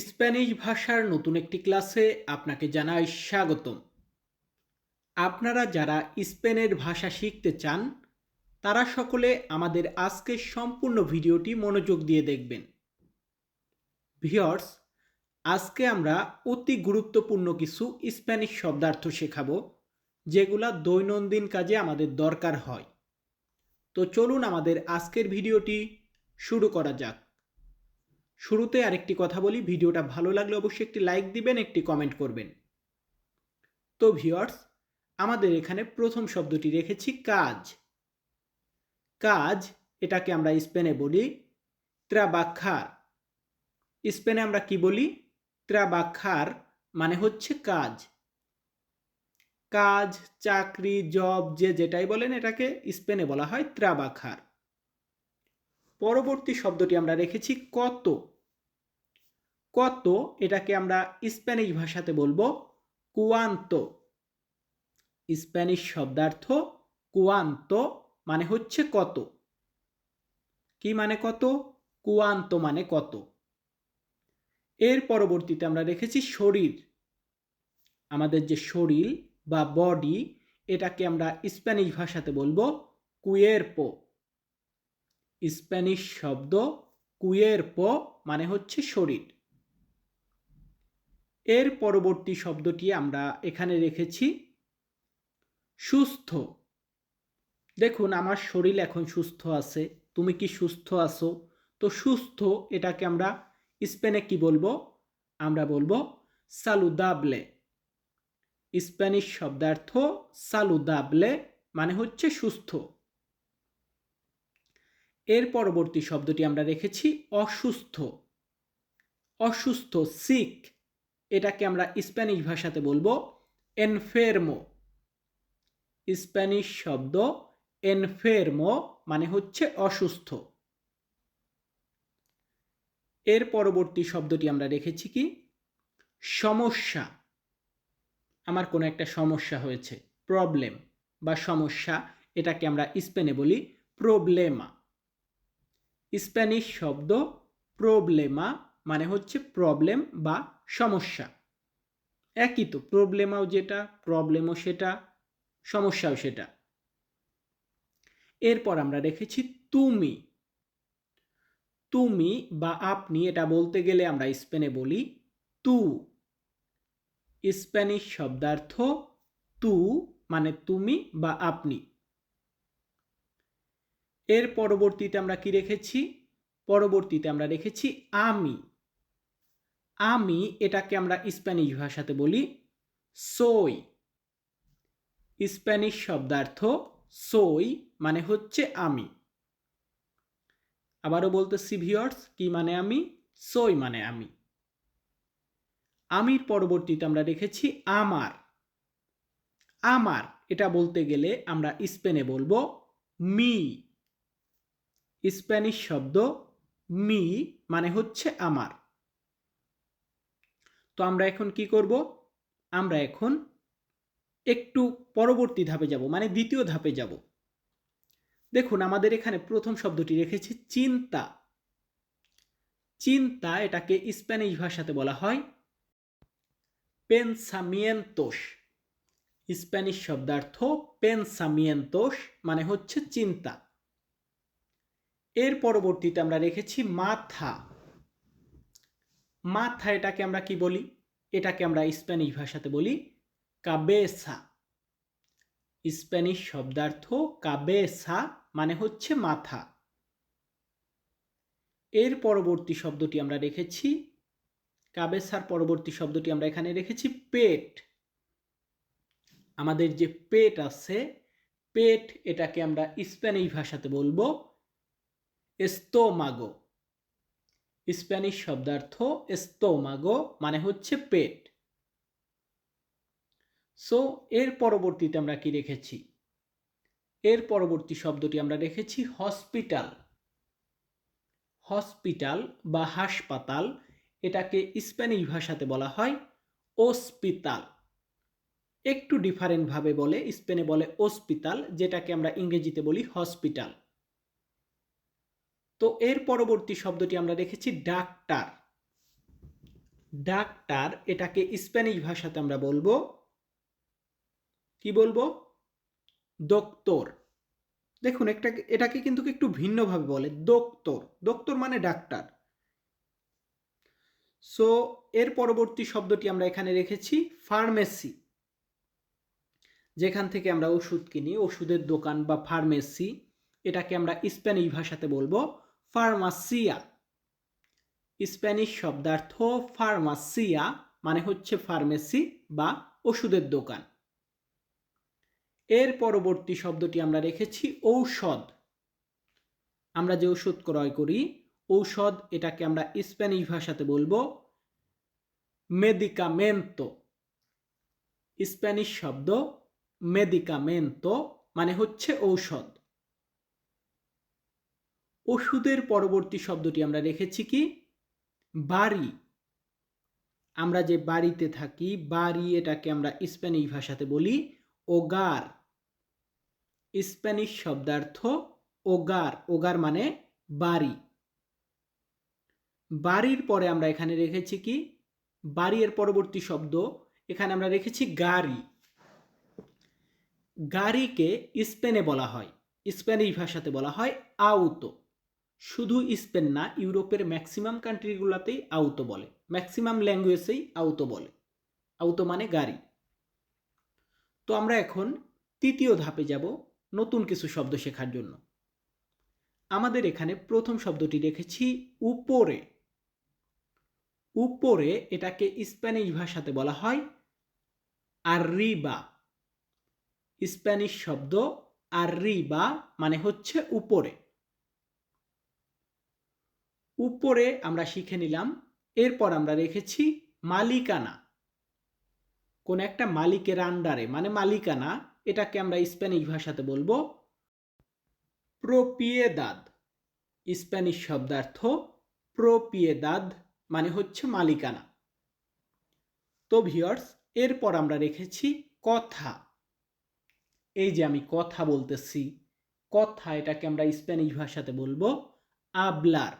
Spanish ভাষার নতুন একটি ক্লাসে আপনাকে জানাই স্বাগতম। আপনারা যারা স্পেনের ভাষা শিখতে চান, তারা সকলে আমাদের আজকের সম্পূর্ণ ভিডিওটি মনোযোগ দিয়ে দেখবেন। ভিওর্স আজকে আমরা অতি গুরুত্বপূর্ণ কিছু স্প্যানিশ শব্দার্থ শেখাব, যেগুলা দৈনন্দিন কাজে আমাদের দরকার হয়। তো চলুন আমাদের আজকের ভিডিওটি শুরু করা যাক। শুরুতে আরেকটি কথা বলি, ভিডিওটা ভালো লাগলে অবশ্যই একটি লাইক দিবেন, একটি কমেন্ট করবেন। তো ভিওয়ার্স আমাদের এখানে প্রথম শব্দটি রেখেছি, কাজ। কাজ, এটাকে আমরা স্পেনে বলি ত্রাবাখার স্পেনে আমরা কি বলি? ত্রাবাখার মানে হচ্ছে কাজ। কাজ, চাকরি, জব, যে যেটাই বলেন এটাকে স্পেনে বলা হয় ত্রাবাখার পরবর্তী শব্দটি আমরা রেখেছি কত। কত এটাকে আমরা স্প্যানিশ ভাষাতে বলব? কুয়ান্ত। স্প্যানিশ শব্দার্থ কুয়ান্ত মানে হচ্ছে কত? কি মানে কত? কুয়ান্ত মানে কত? এর পরবর্তীতে আমরা রেখেছি শরীর। আমাদের যে শরীর বা বডি এটাকে আমরা স্প্যানিশ ভাষাতে বলব কুয়েরপো স্প্যানিশ শব্দ কুয়েরপো মানে হচ্ছে শরীর। এর পরবর্তী শব্দটি আমরা এখানে রেখেছি। সুস্থ। দেখুন, আমার শরীর এখন সুস্থ আছে। তুমি কি সুস্থ আছো? তো সুস্থ, এটাকে আমরা স্পেনে কি বলব? আমরা বলব সালুদাবলে স্প্যানিশ শব্দার্থ সালুদাবলে মানে হচ্ছে সুস্থ। এর পরবর্তী শব্দটি আমরা রেখেছি অসুস্থ। অসুস্থ সিক এটাকে আমরা স্প্যানিশ ভাষাতে বলব এনফেরমো স্প্যানিশ শব্দ এনফেরমো মানে হচ্ছে অসুস্থ। এর পরবর্তী শব্দটি আমরা রেখেছি কি? সমস্যা। আমার কোনো একটা সমস্যা হয়েছে প্রবলেম বা সমস্যা, এটাকে আমরা স্পেনে বলি প্রবলেমা স্প্যানিশ শব্দ প্রবলেমা মানে হচ্ছে প্রবলেম বা সমস্যা। একই তো প্রবলেমাও যেটা প্রবলেমও সেটা, সমস্যাও সেটা। এরপর আমরা রেখেছি তুমি। তুমি বা আপনি, এটা বলতে গেলে আমরা স্পেনে বলি তু স্প্যানিশ শব্দার্থ তু মানে তুমি বা আপনি। এর পরবর্তীতে আমরা কি রেখেছি? পরবর্তীতে আমরা রেখেছি আমি আমি এটাকে আমরা স্প্যানিশ ভাষাতে বলি সই স্প্যানিশ শব্দার্থ সই মানে হচ্ছে আমি। আবারও বলতেছি ভিওর্স কি মানে আমি? সই মানে আমি। আমির পরবর্তীতে আমরা রেখেছি আমার। আমার, এটা বলতে গেলে আমরা স্পেনে বলব মি। স্প্যানিশ শব্দ মি মানে হচ্ছে আমার। তো আমরা এখন কি করব? আমরা এখন একটু পরবর্তী ধাপে যাব মানে দ্বিতীয় ধাপে যাব। দেখুন, আমাদের এখানে প্রথম শব্দটি রেখেছি চিন্তা। চিন্তা এটাকে স্প্যানিশ ভাষাতে বলা হয় পেনসামিয়েন্তোস স্প্যানিশ শব্দার্থ পেনসামিয়েন্তোস মানে হচ্ছে চিন্তা। এর পরবর্তীতে আমরা রেখেছি মাথা। মাথা এটাকে আমরা কি বলি? এটাকে আমরা স্প্যানিশ ভাষাতে বলি কাবেসা। স্প্যানিশ শব্দার্থ কাবেসা মানে হচ্ছে মাথা। এর পরবর্তী শব্দটি আমরা রেখেছি। কাবেসার পরবর্তী শব্দটি আমরা এখানে রেখেছি পেট। আমাদের যে পেট আছে, পেট এটাকে আমরা স্প্যানিশ ভাষাতে বলব এস্তোমাগো। স্প্যানিশ শব্দার্থ এস্তোমাগো মানে হচ্ছে পেট। সো এর পরবর্তীতে আমরা কি রেখেছি? এর পরবর্তী শব্দটি আমরা রেখেছি হসপিটাল হসপিটাল বা হাসপাতাল, এটাকে স্প্যানিশ ভাষাতে বলা হয় ওসপিতাল একটু ডিফারেন্টভাবে বলে স্পেনে বলে ওসপিতাল যেটাকে আমরা ইংরেজিতে বলি হসপিটাল তো এর পরবর্তী শব্দটি আমরা রেখেছি ডাক্তার। ডাক্তার এটাকে স্প্যানিশ ভাষাতে আমরা বলব, কি বলব? দোক্তর দেখুন, একটা এটাকে কিন্তু একটু ভিন্নভাবে বলে দোক্তর দোক্তর মানে ডাক্তার। সো এর পরবর্তী শব্দটি আমরা এখানে রেখেছি ফার্মেসি যেখান থেকে আমরা ওষুধ কিনি, ওষুধের দোকান বা ফার্মেসি এটাকে আমরা স্প্যানিশ ভাষাতে বলব ফার্মাসিয়া। স্প্যানিশ শব্দার্থ ফার্মাসিয়া মানে হচ্ছে ফার্মেসি বা ওষুধের দোকান। এর পরবর্তী শব্দটি আমরা রেখেছি ঔষধ। আমরা যে ওষুধ ক্রয় করি, ঔষধ এটাকে আমরা স্প্যানিশ ভাষাতে বলব মেদিকামেন্তো স্প্যানিশ শব্দ মেদিকামেন্তো মানে হচ্ছে ঔষধ। ওষুধের পরবর্তী শব্দটি আমরা রেখেছি কি? বাড়ি। আমরা যে বাড়িতে থাকি, বাড়ি এটাকে আমরা স্প্যানিশ ভাষাতে বলি ওগার। স্প্যানিশ শব্দার্থ ওগার। ওগার মানে বাড়ি। বাড়ির পরে আমরা এখানে রেখেছি কি? বাড়ি এর পরবর্তী শব্দ এখানে আমরা রেখেছি গাড়ি। গাড়িকে স্পেনে বলা হয়। স্প্যানিশ ভাষাতে বলা হয় আউতো শুধু স্পেন না, ইউরোপের ম্যাক্সিমাম কান্ট্রিগুলোতেই আউতো বলে। ম্যাক্সিমাম ল্যাঙ্গুয়েজেই আউতো বলে। আউতো মানে গাড়ি। তো আমরা এখন তৃতীয় ধাপে যাব নতুন কিছু শব্দ শেখার জন্য। আমাদের এখানে প্রথম শব্দটি রেখেছি উপরে। উপরে এটাকে স্প্যানিশ ভাষাতে বলা হয় আর্রিবা। স্প্যানিশ শব্দ আর্রিবা মানে হচ্ছে উপরে। উপরে আমরা শিখে নিলাম, এরপর আমরা রেখেছি মালিকানা। কোন একটা মালিকের আন্ডারে মানে মালিকানা, এটাকে আমরা স্প্যানিশ ভাষাতে বলব প্রোপিয়েদাদ। স্প্যানিশ শব্দার্থ প্রোপিয়েদাদ মানে হচ্ছে মালিকানা। তো ভিওর্স এরপর আমরা রেখেছি কথা। এই যে আমি কথা বলতেছি, কথা এটাকে আমরা স্প্যানিশ ভাষাতে বলব আবলার।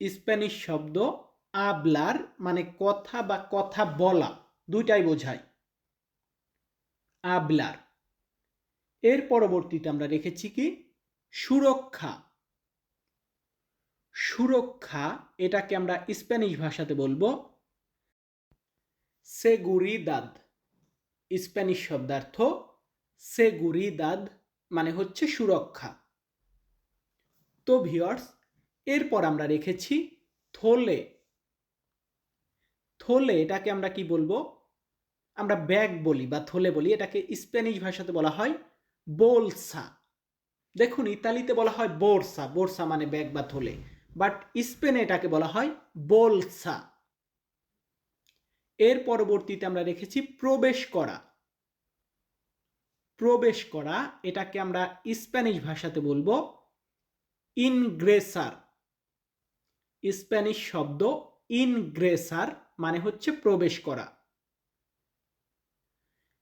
স্প্যানিশ শব্দ আবলার মানে কথা বা কথা বলা, দুইটাই বোঝায়। আবলার এর পরবর্তীতে আমরা রেখেছি কি? সুরক্ষা। সুরক্ষা, এটাকে আমরা স্প্যানিশ ভাষাতে বলব সেগুরিদাদ স্প্যানিশ শব্দার্থ সেগুরিদাদ মানে হচ্ছে সুরক্ষা। তো ভিওর্স এরপর আমরা রেখেছি থলে। থলে এটাকে আমরা কি বলব? আমরা ব্যাগ বলি বা থলে বলি, এটাকে স্প্যানিশ ভাষাতে বলা হয় বোলসা দেখুন, ইতালিতে বলা হয় বোরসা বোরসা মানে ব্যাগ বা থলে, বাট স্পেনে এটাকে বলা হয় বোলসা। এর পরবর্তীতে আমরা রেখেছি প্রবেশ করা। প্রবেশ করা, এটাকে আমরা স্প্যানিশ ভাষাতে বলব ইনগ্রেসার। স্প্যানিশ শব্দ ইনগ্রেসার মানে হচ্ছে প্রবেশ করা।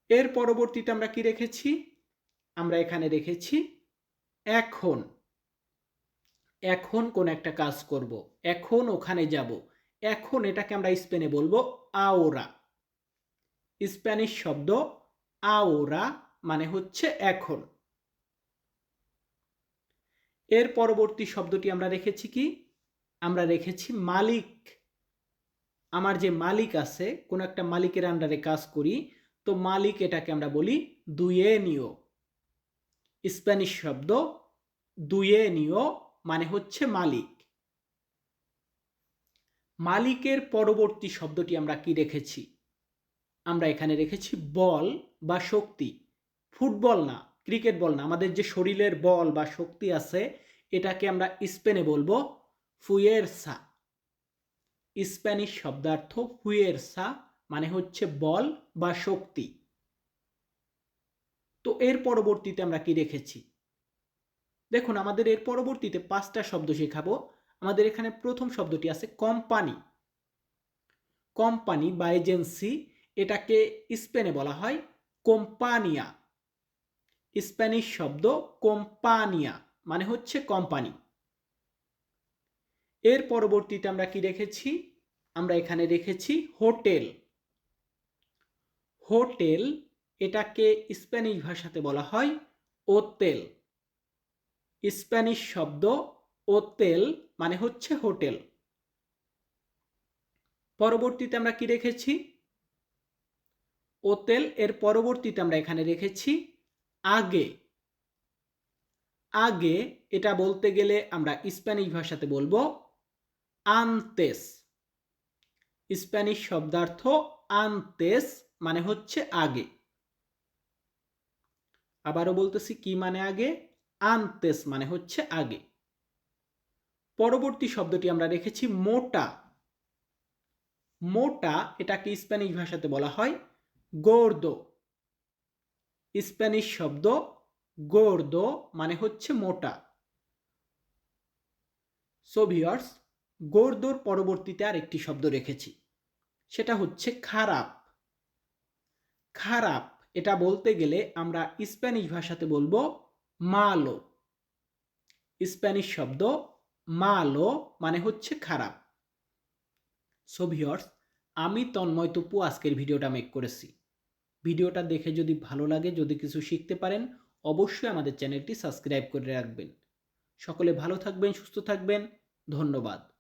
এর পরবর্তীতে আমরা কি রেখেছি? আমরা এখানে রেখেছি এখন। এখন কোন একটা কাজ করব। এখন ওখানে যাব। এখন এটাকে আমরা স্পেনে বলব আওরা। স্প্যানিশ শব্দ আওরা মানে হচ্ছে এখন। এর পরবর্তী শব্দটি আমরা রেখেছি কি? আমরা রেখেছি মালিক। আমার যে মালিক আছে, কোন একটা মালিকের আন্ডারে কাজ করি, তো মালিক এটাকে আমরা বলি দুয়ে নিও স্প্যানিশ শব্দ দুয়ে নিও মানে হচ্ছে মালিক। মালিকের পরবর্তী শব্দটি আমরা কি রেখেছি? আমরা এখানে রেখেছি বল বা শক্তি। ফুটবল না, ক্রিকেট বল না, আমাদের যে শরীরের বল বা শক্তি আছে, এটাকে আমরা স্পেনে বলব ফুয়েরসা। স্প্যানিশ শব্দার্থ ফুয়েরসা মানে হচ্ছে বল বা শক্তি। তো এর পরবর্তীতে আমরা কি রেখেছি দেখুন, আমাদের এর পরবর্তীতে পাঁচটা শব্দ শেখাবো। আমাদের এখানে প্রথম শব্দটি আছে কোম্পানি। কোম্পানি বা এজেন্সি, এটাকে স্পেনে বলা হয় কোম্পানিয়া। স্প্যানিশ শব্দ কোম্পানিয়া মানে হচ্ছে কোম্পানি। এর পরবর্তীতে আমরা কি রেখেছি? আমরা এখানে রেখেছি হোটেল। হোটেল এটাকে স্প্যানিশ ভাষাতে বলা হয় ওতেল। স্প্যানিশ শব্দ ওতেল মানে হচ্ছে হোটেল। পরবর্তীতে আমরা কি রেখেছি? ওতেল এর পরবর্তীতে আমরা এখানে রেখেছি আগে। আগে এটা বলতে গেলে আমরা স্প্যানিশ ভাষাতে বলব আনতেস স্প্যানিশ শব্দার্থ আনতেস মানে হচ্ছে আগে। আবারও বলতেছি কি মানে আগে? আনতেস মানে হচ্ছে আগে। পরবর্তী শব্দটি আমরা রেখেছি মোটা। মোটা এটাকে স্প্যানিশ ভাষাতে বলা হয় গোর্দো স্প্যানিশ শব্দ গোর্দো মানে হচ্ছে মোটা। সোভিয়ার্স গোর্দোর পরবর্তীতে আর একটি শব্দ রেখেছি। সেটা হচ্ছে খারাপ। খারাপ, এটা বলতে গেলে আমরা স্প্যানিশ ভাষাতে বলব মালো। স্প্যানিশ শব্দ মালো মানে হচ্ছে খারাপ। সোভিয়র্স আমি তন্ময় তপু আজকের ভিডিওটা মেক করেছি। ভিডিওটা দেখে যদি ভালো লাগে, যদি কিছু শিখতে পারেন, অবশ্যই আমাদের চ্যানেলটি সাবস্ক্রাইব করে রাখবেন। সকলে ভালো থাকবেন, সুস্থ থাকবেন। ধন্যবাদ।